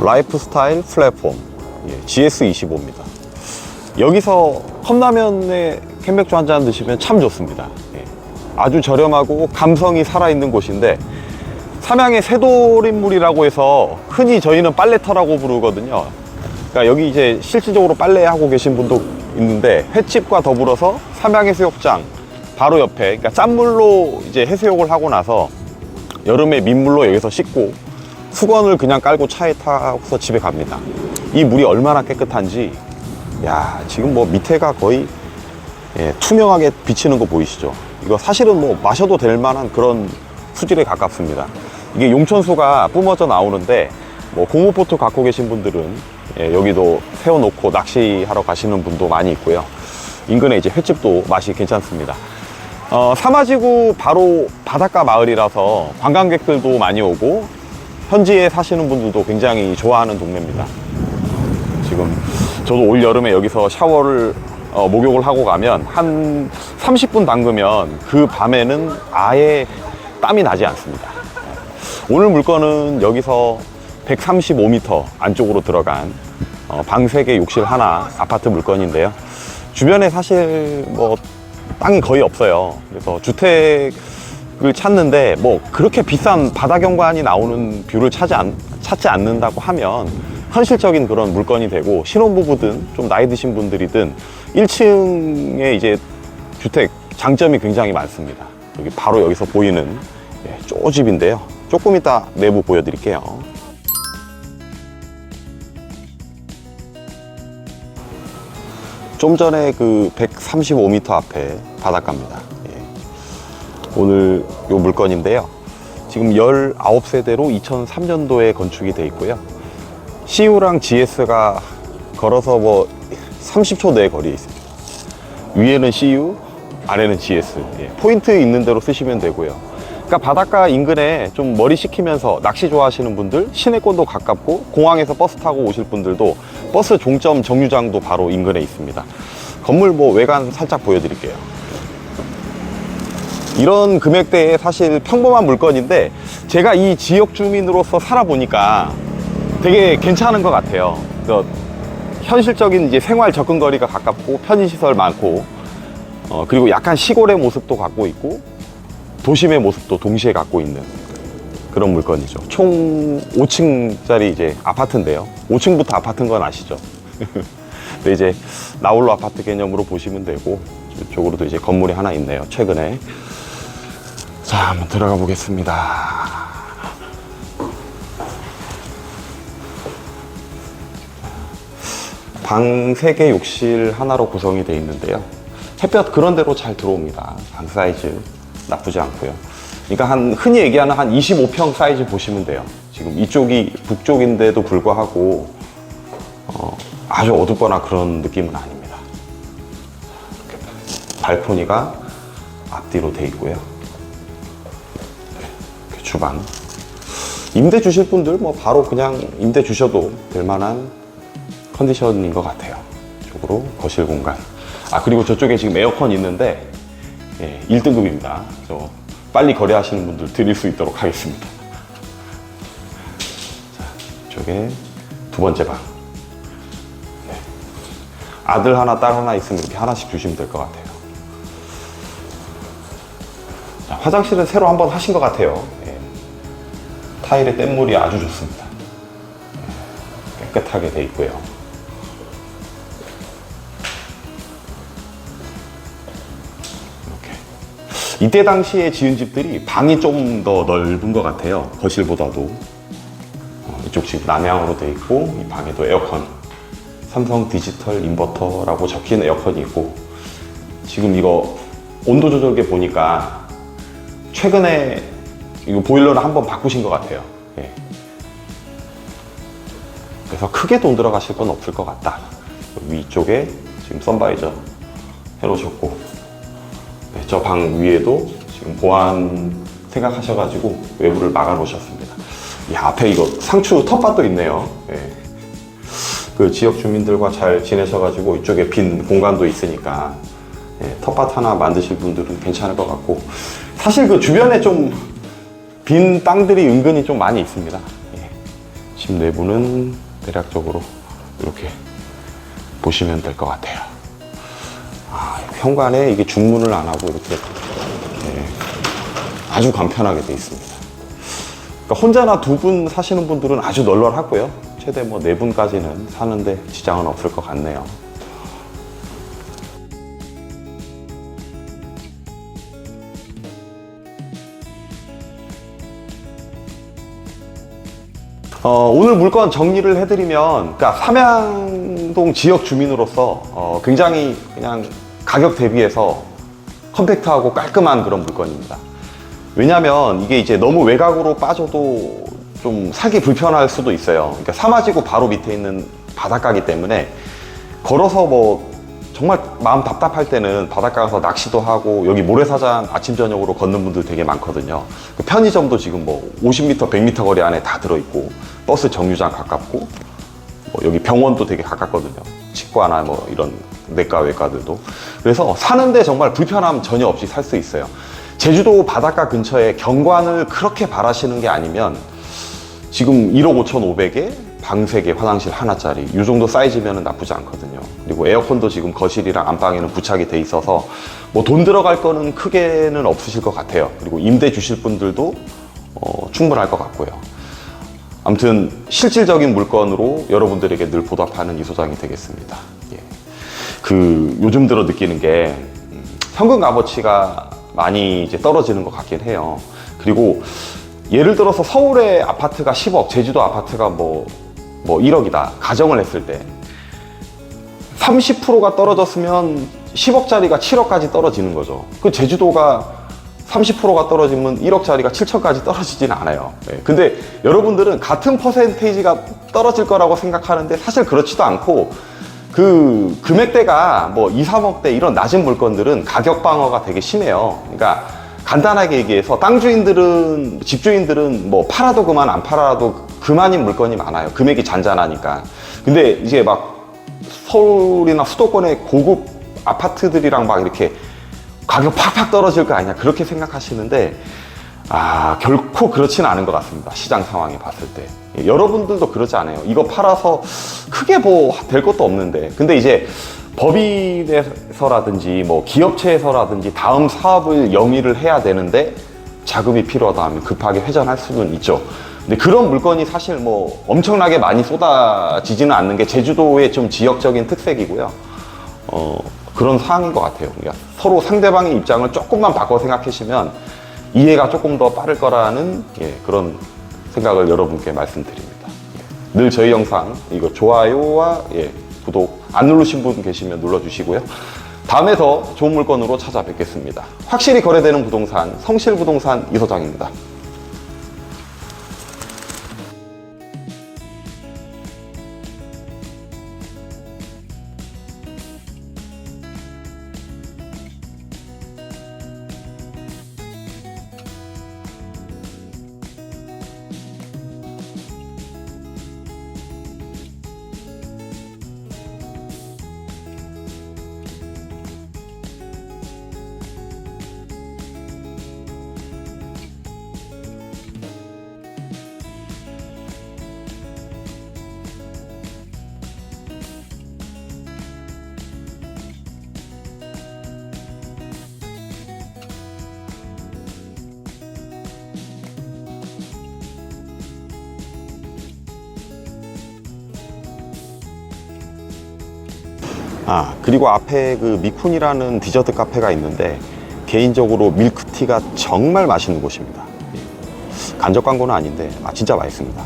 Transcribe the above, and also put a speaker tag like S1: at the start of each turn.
S1: 라이프스타일 플랫폼 예, GS25입니다. 여기서 컵라면에 캔맥주 한 잔 드시면 참 좋습니다. 예, 아주 저렴하고 감성이 살아있는 곳인데 삼양의 새돌인물이라고 해서 흔히 저희는 빨래터라고 부르거든요. 그러니까 여기 이제 실질적으로 빨래하고 계신 분도 있는데 횟집과 더불어서 삼양해수욕장 바로 옆에 그러니까 짠물로 이제 해수욕을 하고 나서 여름에 민물로 여기서 씻고 수건을 그냥 깔고 차에 타고서 집에 갑니다. 이 물이 얼마나 깨끗한지 야 지금 뭐 밑에가 거의 예, 투명하게 비치는 거 보이시죠? 이거 사실은 뭐 마셔도 될 만한 그런 수질에 가깝습니다. 이게 용천수가 뿜어져 나오는데 뭐 고무보트 갖고 계신 분들은 예, 여기도 세워놓고 낚시하러 가시는 분도 많이 있고요. 인근에 이제 횟집도 맛이 괜찮습니다. 어, 사마지구 바로 바닷가 마을이라서 관광객들도 많이 오고 현지에 사시는 분들도 굉장히 좋아하는 동네입니다. 지금 저도 올 여름에 여기서 샤워를 어, 목욕을 하고 가면 한 30분 담그면 그 밤에는 아예 땀이 나지 않습니다. 오늘 물건은 여기서 135m 안쪽으로 들어간 어, 방 3개 욕실 하나 아파트 물건인데요. 주변에 사실 뭐 땅이 거의 없어요. 그래서 주택 을 찾는데 뭐 그렇게 비싼 바다 경관이 나오는 뷰를 찾지, 않, 찾지 않는다고 하면 현실적인 그런 물건이 되고 신혼부부든 좀 나이 드신 분들이든 1층에 이제 주택 장점이 굉장히 많습니다. 여기 바로 여기서 보이는 예, 쪼집인데요. 조금 이따 내부 보여드릴게요. 좀 전에 그 135m 앞에 바닷가입니다. 예. 오늘 요 물건인데요. 지금 19세대로 2003년도에 건축이 돼 있고요. CU랑 GS가 걸어서 뭐 30초 내 거리에 있습니다. 위에는 CU, 아래는 GS. 예, 포인트 있는 대로 쓰시면 되고요. 그러니까 바닷가 인근에 좀 머리 식히면서 낚시 좋아하시는 분들, 시내권도 가깝고 공항에서 버스 타고 오실 분들도 버스 종점 정류장도 바로 인근에 있습니다. 건물 뭐 외관 살짝 보여드릴게요. 이런 금액대에 사실 평범한 물건인데 제가 이 지역 주민으로서 살아보니까 되게 괜찮은 것 같아요. 현실적인 이제 생활 접근거리가 가깝고 편의시설 많고 어, 그리고 약간 시골의 모습도 갖고 있고 도심의 모습도 동시에 갖고 있는 그런 물건이죠. 총 5층짜리 이제 아파트인데요. 5층부터 아파트인 건 아시죠? 근데 이제 나홀로 아파트 개념으로 보시면 되고 이쪽으로도 이제 건물이 하나 있네요. 최근에 자 한번 들어가 보겠습니다. 방 3개 욕실 하나로 구성이 되어 있는데요. 햇볕 그런 대로 잘 들어옵니다. 방 사이즈 나쁘지 않고요. 그러니까 한 흔히 얘기하는 한 25평 사이즈 보시면 돼요. 지금 이쪽이 북쪽인데도 불구하고 어, 아주 어둡거나 그런 느낌은 아닙니다. 발코니가 앞뒤로 돼 있고요. 주방. 임대 주실 분들 뭐 바로 그냥 임대 주셔도 될 만한 컨디션인 것 같아요. 이쪽으로 거실 공간. 아 그리고 저쪽에 지금 에어컨 있는데 예, 1등급입니다. 저 빨리 거래하시는 분들 드릴 수 있도록 하겠습니다. 자, 이쪽에 두 번째 방. 네. 아들 하나, 딸 하나 있으면 이렇게 하나씩 주시면 될 것 같아요. 자, 화장실은 새로 한번 하신 것 같아요. 예. 타일의 뗏물이 아주 좋습니다. 예, 깨끗하게 돼 있고요. 이렇게. 이때 당시에 지은 집들이 방이 좀 더 넓은 것 같아요. 거실보다도. 어, 이쪽 집 남향으로 돼 있고, 이 방에도 에어컨. 삼성 디지털 인버터라고 적힌 에어컨이 있고, 지금 이거 온도 조절기 보니까 최근에 이거 보일러를 한번 바꾸신 것 같아요. 예. 그래서 크게 돈 들어가실 건 없을 것 같다. 위쪽에 지금 선바이저 해놓으셨고, 네, 저방 위에도 지금 보안 생각하셔가지고 외부를 막아 놓으셨습니다. 이 앞에 이거 상추 텃밭도 있네요. 예. 그 지역 주민들과 잘 지내셔가지고 이쪽에 빈 공간도 있으니까 예, 텃밭 하나 만드실 분들은 괜찮을 것 같고 사실 그 주변에 좀 빈 땅들이 은근히 좀 많이 있습니다. 예. 집 내부는 대략적으로 이렇게 보시면 될 것 같아요. 아, 현관에 이게 중문을 안 하고 이렇게 예, 아주 간편하게 돼 있습니다. 그러니까 혼자나 두 분 사시는 분들은 아주 널널하고요. 최대 뭐 네 분까지는 사는데 지장은 없을 것 같네요. 어, 오늘 물건 정리를 해드리면, 그러니까 삼양동 지역 주민으로서 어, 굉장히 그냥 가격 대비해서 컴팩트하고 깔끔한 그런 물건입니다. 왜냐면 이게 이제 너무 외곽으로 빠져도 좀 사기 불편할 수도 있어요. 그러니까 사마지구 바로 밑에 있는 바닷가기 때문에 걸어서 뭐 정말 마음 답답할 때는 바닷가 가서 낚시도 하고 여기 모래사장 아침 저녁으로 걷는 분들 되게 많거든요. 그 편의점도 지금 뭐 50m, 100m 거리 안에 다 들어있고 버스 정류장 가깝고 뭐 여기 병원도 되게 가깝거든요. 치과나 뭐 이런 내과 외과들도. 그래서 사는데 정말 불편함 전혀 없이 살 수 있어요. 제주도 바닷가 근처에 경관을 그렇게 바라시는 게 아니면 지금 1억 5,500에 방 3개, 화장실 하나짜리 이 정도 사이즈면 나쁘지 않거든요. 그리고 에어컨도 지금 거실이랑 안방에는 부착이 돼 있어서 뭐 돈 들어갈 거는 크게는 없으실 것 같아요. 그리고 임대 주실 분들도 어, 충분할 것 같고요. 아무튼 실질적인 물건으로 여러분들에게 늘 보답하는 이 소장이 되겠습니다. 예. 그 요즘 들어 느끼는 게 음, 현금 값어치가 많이 이제 떨어지는 것 같긴 해요. 그리고 예를 들어서 서울의 아파트가 10억, 제주도 아파트가 뭐, 뭐 1억이다. 가정을 했을 때 30%가 떨어졌으면 10억짜리가 7억까지 떨어지는 거죠. 그 제주도가 30%가 떨어지면 1억짜리가 7천까지 떨어지진 않아요. 예. 근데 여러분들은 같은 퍼센테이지가 떨어질 거라고 생각하는데 사실 그렇지도 않고 그 금액대가 뭐 2, 3억대 이런 낮은 물건들은 가격 방어가 되게 심해요. 그러니까 간단하게 얘기해서 땅 주인들은 집주인들은 뭐 팔아도 그만 안 팔아도 그만인 물건이 많아요. 금액이 잔잔하니까. 근데 이제 막 서울이나 수도권의 고급 아파트들이랑 막 이렇게 가격 팍팍 떨어질 거 아니냐 그렇게 생각하시는데 아 결코 그렇지는 않은 것 같습니다. 시장 상황에 봤을 때. 예, 여러분들도 그러지 않아요. 이거 팔아서 크게 뭐 될 것도 없는데. 근데 이제 법인에서라든지 뭐 기업체에서라든지 다음 사업을 영위를 해야 되는데 자금이 필요하다 하면 급하게 회전할 수는 있죠 근데 그런 물건이 사실 뭐 엄청나게 많이 쏟아지지는 않는 게 제주도의 좀 지역적인 특색이고요 어, 그런 상황인 것 같아요. 그러니까 서로 상대방의 입장을 조금만 바꿔 생각하시면 이해가 조금 더 빠를 거라는 예, 그런 생각을 여러분께 말씀드립니다. 예. 늘 저희 영상 이거 좋아요와 예, 구독 안 누르신 분 계시면 눌러주시고요. 다음에 더 좋은 물건으로 찾아뵙겠습니다. 확실히 거래되는 부동산 성실부동산 이소장입니다. 아 그리고 앞에 그 미쿤이라는 디저트 카페가 있는데 개인적으로 밀크티가 정말 맛있는 곳입니다. 예. 간접 광고는 아닌데 아, 진짜 맛있습니다.